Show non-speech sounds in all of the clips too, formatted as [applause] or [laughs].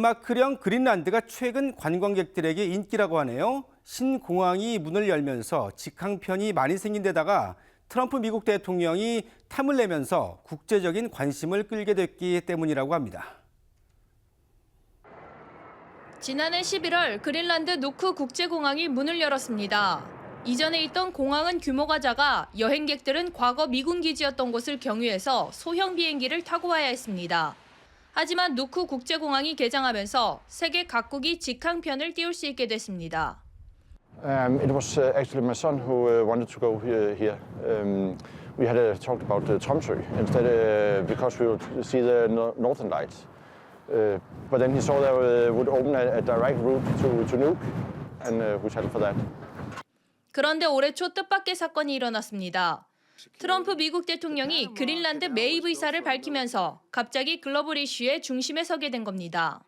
덴마크령 그린란드가 최근 관광객들에게 인기라고 하네요. 신공항이 문을 열면서 직항편이 많이 생긴 데다가 트럼프 미국 대통령이 탐을 내면서 국제적인 관심을 끌게 됐기 때문이라고 합니다. 지난해 11월 그린란드 노크 국제공항이 문을 열었습니다. 이전에 있던 공항은 규모가 작아 여행객들은 과거 미군 기지였던 곳을 경유해서 소형 비행기를 타고 와야 했습니다. 하지만 노크 국제공항이 개장하면서 세계 각국이 직항편을 띄울 수 있게 됐습니다. Um, it was uh, actually my son who uh, wanted to go here. here. Um, we had uh, talked about uh, Tromsø instead uh, because we would see the no- northern lights. Uh, but then he saw there uh, would open a, a direct route to, to Nuuk, and uh, we settled for that. 그런데 올해 초 뜻밖의 사건이 일어났습니다. 트럼프 미국 대통령이 그린란드 매입 의사를 밝히면서 갑자기 글로벌 이슈의 중심에 서게 된 겁니다.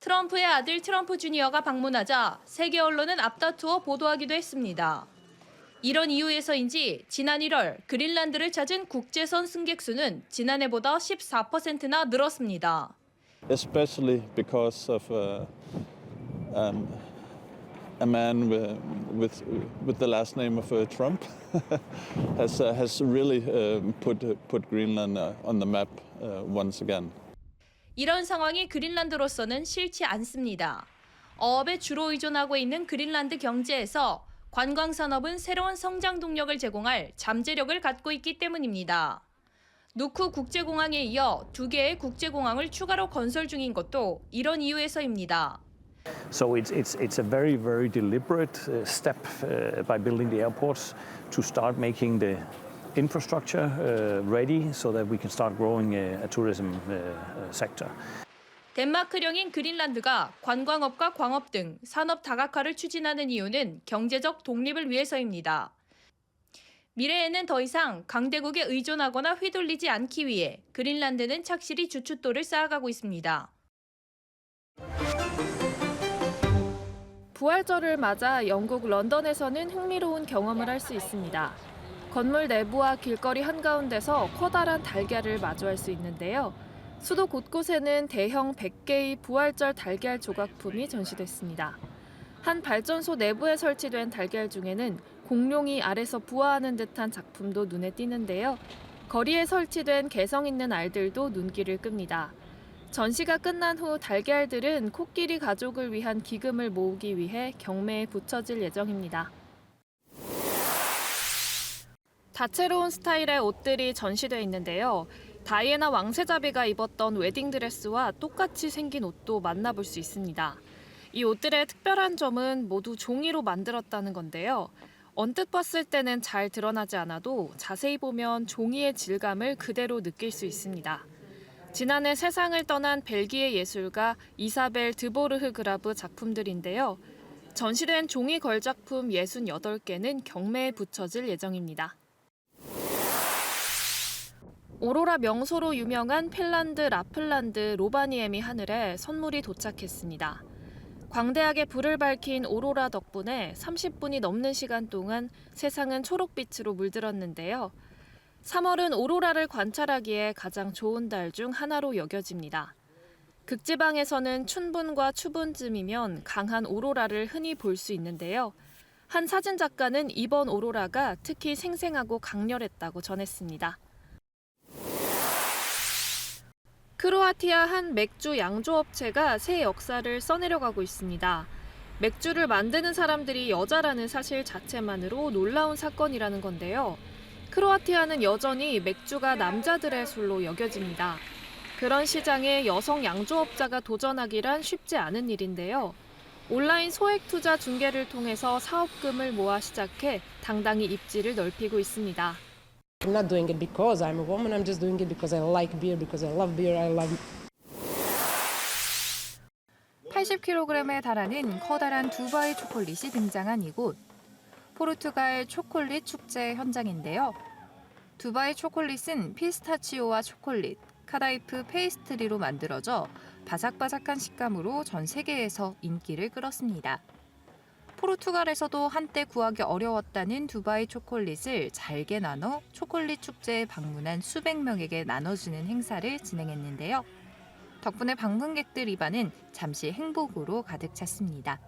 트럼프의 아들 트럼프 주니어가 방문하자 세계 언론은 앞다투어 보도하기도 했습니다. 이런 이유에서인지 지난 1월 그린란드를 찾은 국제선 승객 수는 지난해보다 14%나 늘었습니다. especially because of uh, um, a man wi- with with the last name of uh, Trump [laughs] has uh, has really um, put put Greenland uh, on the map uh, once again. 이런 상황이 그린란드로서는 싫지 않습니다. 어업에 주로 의존하고 있는 그린란드 경제에서 관광 산업은 새로운 성장 동력을 제공할 잠재력을 갖고 있기 때문입니다. 누크 국제공항에 이어 두 개의 국제공항을 추가로 건설 중인 것도 이런 이유에서입니다. So it's, it's, it's a very, very deliberate uh, step uh, by building the airports to start making the infrastructure uh, ready so that we can start growing a, tourism uh, uh, sector. 덴마크령인 그린란드가 관광업과 광업 등 산업 다각화를 추진하는 이유는 경제적 독립을 위해서입니다. 미래에는 더 이상 강대국에 의존하거나 휘둘리지 않기 위해 그린란드는 착실히 주춧돌을 쌓아가고 있습니다. 부활절을 맞아 영국 런던에서는 흥미로운 경험을 할 수 있습니다. 건물 내부와 길거리 한가운데서 커다란 달걀을 마주할 수 있는데요. 수도 곳곳에는 대형 100개의 부활절 달걀 조각품이 전시됐습니다. 한 발전소 내부에 설치된 달걀 중에는 공룡이 아래서 부화하는 듯한 작품도 눈에 띄는데요. 거리에 설치된 개성 있는 알들도 눈길을 끕니다. 전시가 끝난 후 달걀들은 코끼리 가족을 위한 기금을 모으기 위해 경매에 붙여질 예정입니다. 다채로운 스타일의 옷들이 전시돼 있는데요. 다이애나 왕세자비가 입었던 웨딩드레스와 똑같이 생긴 옷도 만나볼 수 있습니다. 이 옷들의 특별한 점은 모두 종이로 만들었다는 건데요. 언뜻 봤을 때는 잘 드러나지 않아도 자세히 보면 종이의 질감을 그대로 느낄 수 있습니다. 지난해 세상을 떠난 벨기에 예술가 이사벨 드보르흐 그라브 작품들인데요. 전시된 종이 걸작품 68개는 경매에 붙여질 예정입니다. 오로라 명소로 유명한 핀란드 라플란드 로바니에미 하늘에 선물이 도착했습니다. 광대하게 불을 밝힌 오로라 덕분에 30분이 넘는 시간 동안 세상은 초록빛으로 물들었는데요. 3월은 오로라를 관찰하기에 가장 좋은 달 중 하나로 여겨집니다. 극지방에서는 춘분과 추분쯤이면 강한 오로라를 흔히 볼 수 있는데요. 한 사진 작가는 이번 오로라가 특히 생생하고 강렬했다고 전했습니다. 크로아티아 한 맥주 양조업체가 새 역사를 써내려가고 있습니다. 맥주를 만드는 사람들이 여자라는 사실 자체만으로 놀라운 사건이라는 건데요. 크로아티아는 여전히 맥주가 남자들의 술로 여겨집니다. 그런 시장에 여성 양조업자가 도전하기란 쉽지 않은 일인데요. 온라인 소액 투자 중개를 통해서 사업금을 모아 시작해 당당히 입지를 넓히고 있습니다. I'm not doing it because I'm a woman. I'm just doing it because I like beer, because I love beer. I love 80kg에 달하는 커다란 두바이 초콜릿이 등장한 이곳. 포르투갈 초콜릿 축제 현장인데요. 두바이 초콜릿은 피스타치오와 초콜릿, 카다이프 페이스트리로 만들어져 바삭바삭한 식감으로 전 세계에서 인기를 끌었습니다. 포르투갈에서도 한때 구하기 어려웠다는 두바이 초콜릿을 잘게 나눠 초콜릿 축제에 방문한 수백 명에게 나눠주는 행사를 진행했는데요. 덕분에 방문객들 입안은 잠시 행복으로 가득 찼습니다.